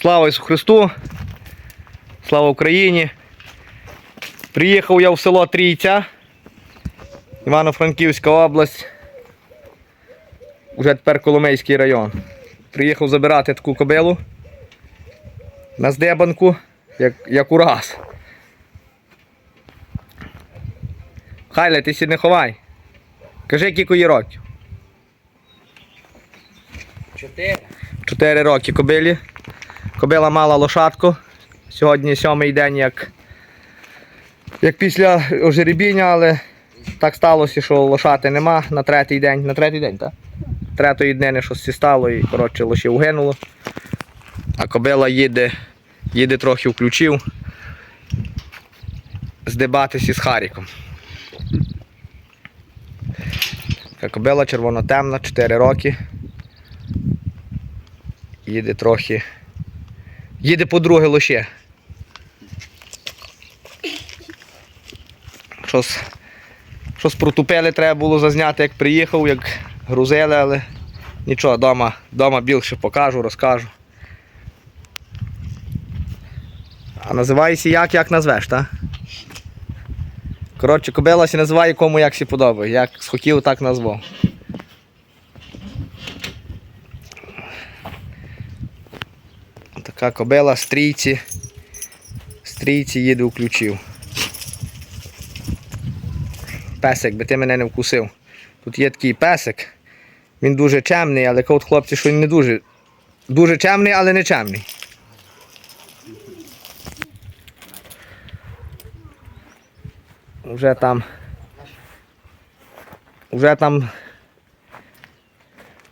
Слава Ісусу Христу! Слава Україні! Приїхав я в село Трійця, Івано-Франківська область. Уже тепер Коломийський район. Приїхав забирати таку кобилу на здебанку, як, як ураз. Хайле, ти сі не ховай. Кажи, кілько їй років. Чотири. Чотири роки кобилі. Кобила мала лошадку. Сьогодні сьомий день, як, як після ожеребіння, але так сталося, що лошати нема на третій день. На третій день, так? Третої днини щось стало і коротше лише угинуло. А кобила їде, їде трохи включив. Здебатися з Харіком. Кобила червоно-темна, 4 роки. Їде трохи. Їде по друге лише. Щось, щось протупили, треба було зазняти, як приїхав, як грузили, але нічого, дома, дома більше покажу, розкажу. А називається як, як назвеш, так? Коротше, кобила називає кому як сі подобає. Як схотів, так назвав. Така кобила стрійці. Стрійці їде включив. Песик, би ти мене не вкусив. Тут є такий песик. Він дуже чемний, але от хлопці, що він не дуже. Дуже чемний, але не чемний. Вже там. Вже там.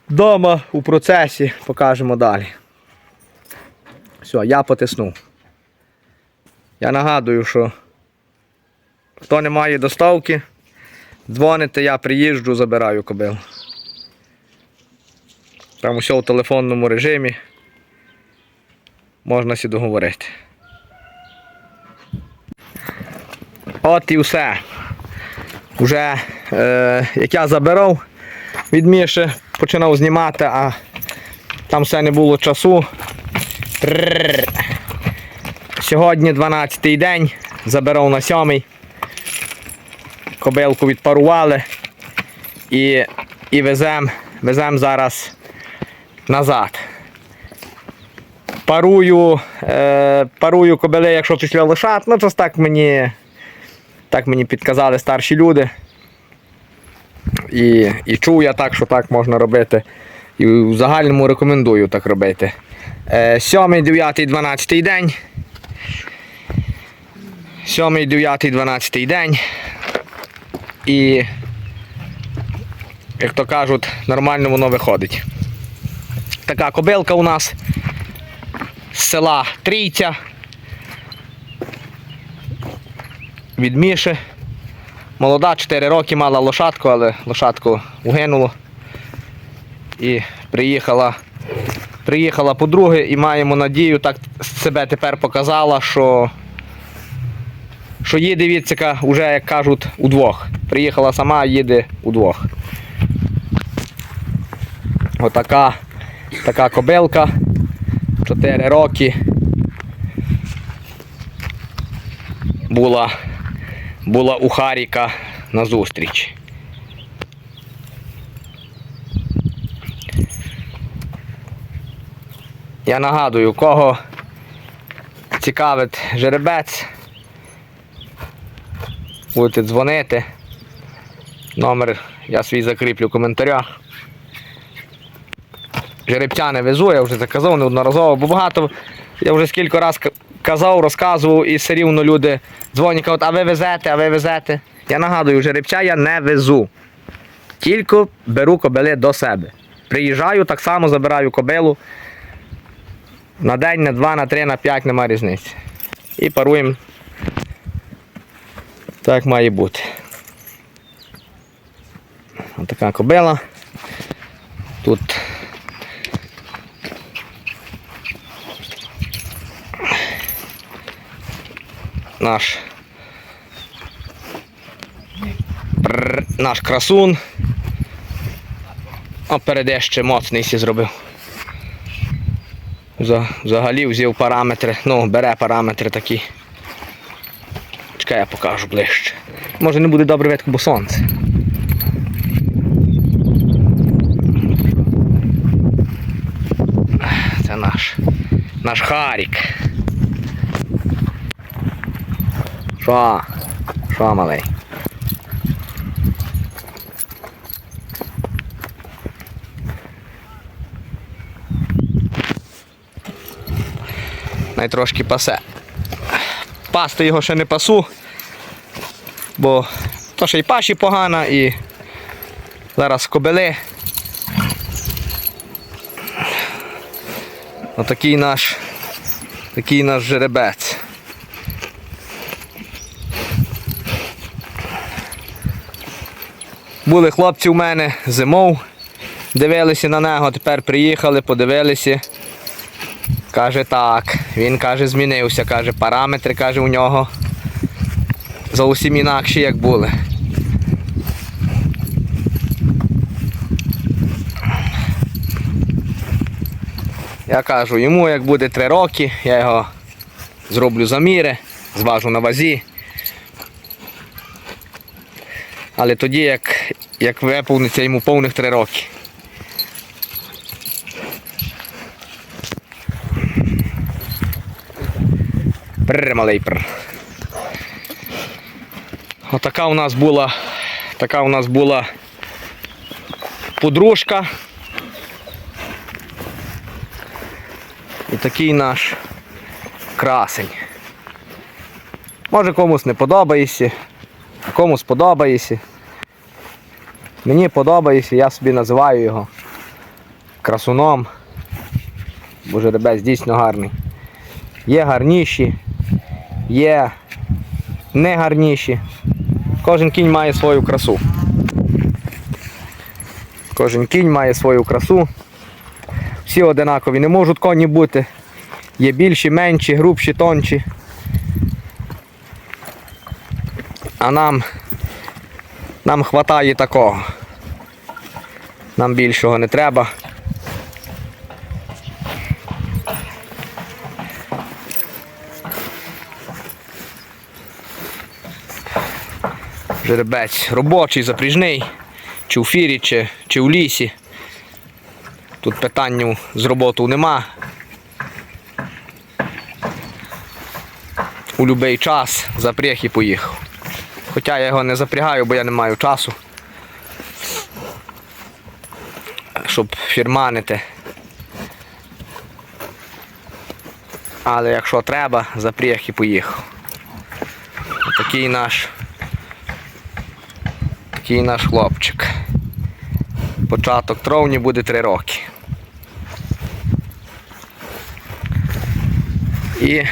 Дома у процесі покажемо далі. Все, я потиснув. Я нагадую, що хто не має доставки, дзвоните, я приїжджу, забираю кобилу. Там усе в телефонному режимі. Можна сі договорити. От і все. Уже е, як я забирав від Міші, починав знімати, а там все не було часу. Сьогодні 12-й день, забирав на 7-й. Кобилку відпарували і, і веземо везем зараз назад. Парую, е, парую кобили, якщо після лошад, ну це так мені, так мені підказали старші люди. І, і чув я так, що так можна робити. І в загальному рекомендую так робити. Е, 7, 9, 12 день. 7, 9, 12 день. І, як то кажуть, нормально воно виходить. Така кобилка у нас з села Трійця. Від Міші. Молода, 4 роки мала лошадку, але лошадку угинуло. І приїхала Приїхала подруги і маємо надію, так себе тепер показала, що що їде відсика вже, як кажуть, удвох. Приїхала сама, їде удвох. Отака така кобилка. 4 роки. Була, була у Харіка на зустріч. Я нагадую, кого цікавить жеребець, будете дзвонити. Номер я свій закріплю в коментарях. Жеребця не везу, я вже це казав неодноразово, бо багато, я вже скільки разів казав, розказував і все рівно люди дзвонять, кажуть, а ви везете, а ви везете. Я нагадую, жеребця я не везу. Тільки беру кобили до себе. Приїжджаю, так само забираю кобилу. На день, на два, на три, на п'ять нема різниці. І паруємо. Так має бути. Ось така кобила. Тут наш наш красун. А переде ще моцний сі зробив. За- Взагалі взяв параметри, ну, бере параметри такі. Чекай, я покажу ближче. Може не буде добре видко, бо сонце. Це наш. Наш Харік. Що? Що, малий? Трошки пасе. Пасти його ще не пасу, бо то ще й паші погана і зараз кобили. Отакий наш, такий наш жеребець. Були хлопці у мене зимов, дивилися на нього, тепер приїхали, подивилися. Каже так, він каже, змінився, каже, параметри каже у нього зовсім інакші, як були. Я кажу, йому як буде 3 роки, я його зроблю заміри, зважу на вазі. Але тоді, як, як виповниться йому повних 3 роки. Прр. Отака у нас була, така у нас була подружка. І такий наш красень. Може комусь не подобається, комусь подобається. Мені подобається, я собі називаю його красуном. Бо жеребець дійсно гарний. Є гарніші, є не гарніші. Кожен кінь має свою красу. Кожен кінь має свою красу. Всі одинакові. Не можуть коні бути. Є більші, менші, грубші, тонші. А нам, нам хватає такого. Нам більшого не треба. Жеребець робочий, запріжний, чи в фірі, чи, чи в лісі. Тут питань з роботою нема. У будь-який час запряг і поїхав. Хоча я його не запрягаю, бо я не маю часу. Щоб фірманити. Але якщо треба, запряг і поїхав. Такий наш такий наш хлопчик. Початок травні буде 3 роки. І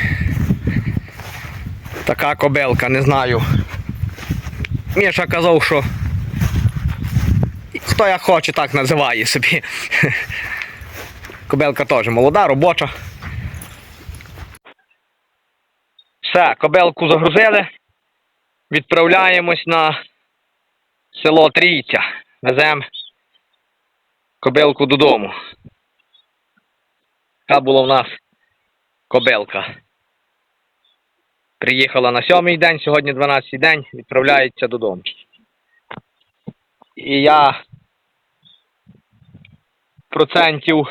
така кобелка, не знаю. Міша казав, що хто як хоче, так називає собі. Кобелка теж молода, робоча. Все, кобелку загрузили. Відправляємось на село Трійця. Веземо кобилку додому. Така була в нас кобилка. Приїхала на сьомий день, сьогодні 12-й день, відправляється додому. І я процентів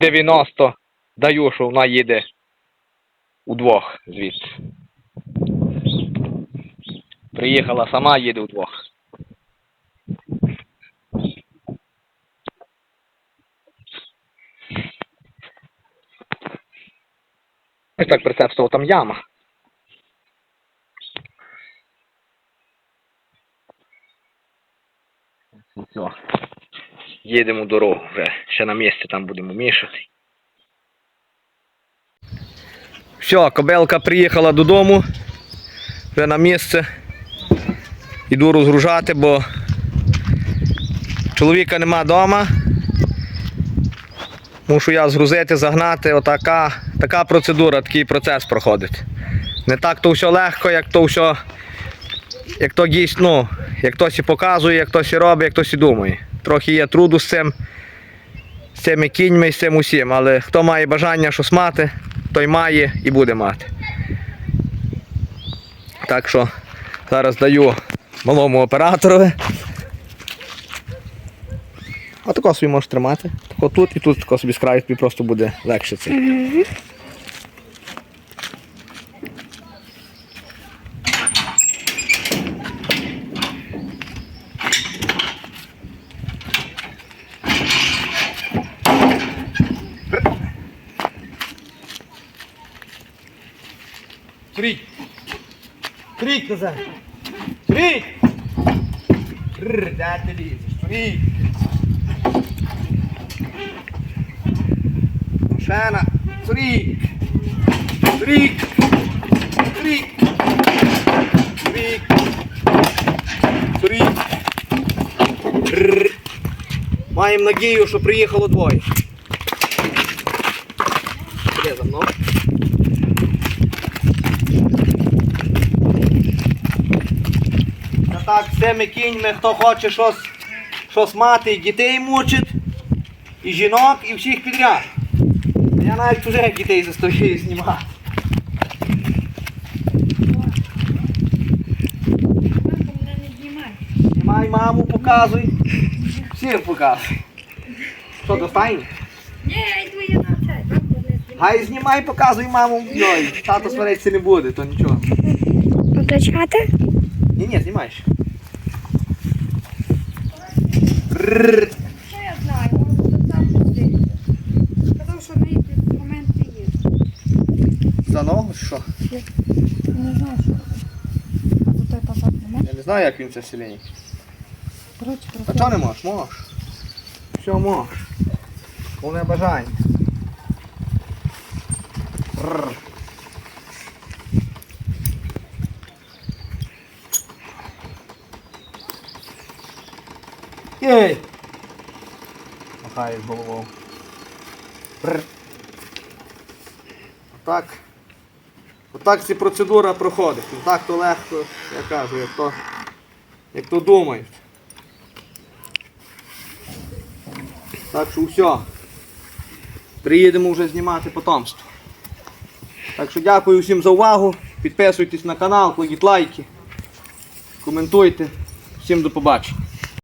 90 даю, що вона їде удвох звідси. Приїхала сама, їде удвох. Ось так прицепство, там яма. Все. Їдемо дорогу вже. Ще на місці там будемо мішати. Все, кобелка приїхала додому. Вже на місце. Іду розгружати, бо чоловіка нема вдома. Мушу я згрузити, загнати. Отака така процедура, такий процес проходить. Не так то все легко, як то все. Як то дійсно, ну, як хтось і показує, як хтось і робить, як хтось і думає. Трохи є труду з цим. з цими кіньми і з цим усім. Але хто має бажання щось мати, той має і буде мати. Так що зараз даю малому операторові. А тако собі можеш тримати. Тако тут і тут тако собі з краю тобі просто буде легше це. Три. Три, казав. Три. Де ти лізеш? Три. Шена. Три. Три. Три. Три. Маємо надію, що приїхало двоє. Так, цими кіньми, хто хоче щось, щось мати, і дітей мучить, і жінок, і всіх підряд. Я навіть уже дітей заставляю знімати. Мене знімай. Маму, показуй. Всім показуй. Що, достань? Ні, йду я на це. Гай знімай, показуй маму. Йой, тато сваритися не буде, то нічого. Включати? Ні, ні, знімай ще. Рррр. Що я знаю? Може, сам подивитися. Сказав, що на їх документи є. За ногу чи що? Не знаю, що. А тут той папа. Я не знаю, як він це сильний. Коротше, А чого не можеш? Можеш. Все можеш. Повне бажання. Рррр. Єй! Махає головою. Отак. Отак ця процедура проходить. Не так то легко, я кажу, як то, як то думають. Так що все. Приїдемо вже знімати потомство. Так що дякую всім за увагу. Підписуйтесь на канал, кладіть лайки, коментуйте. Всім до побачення.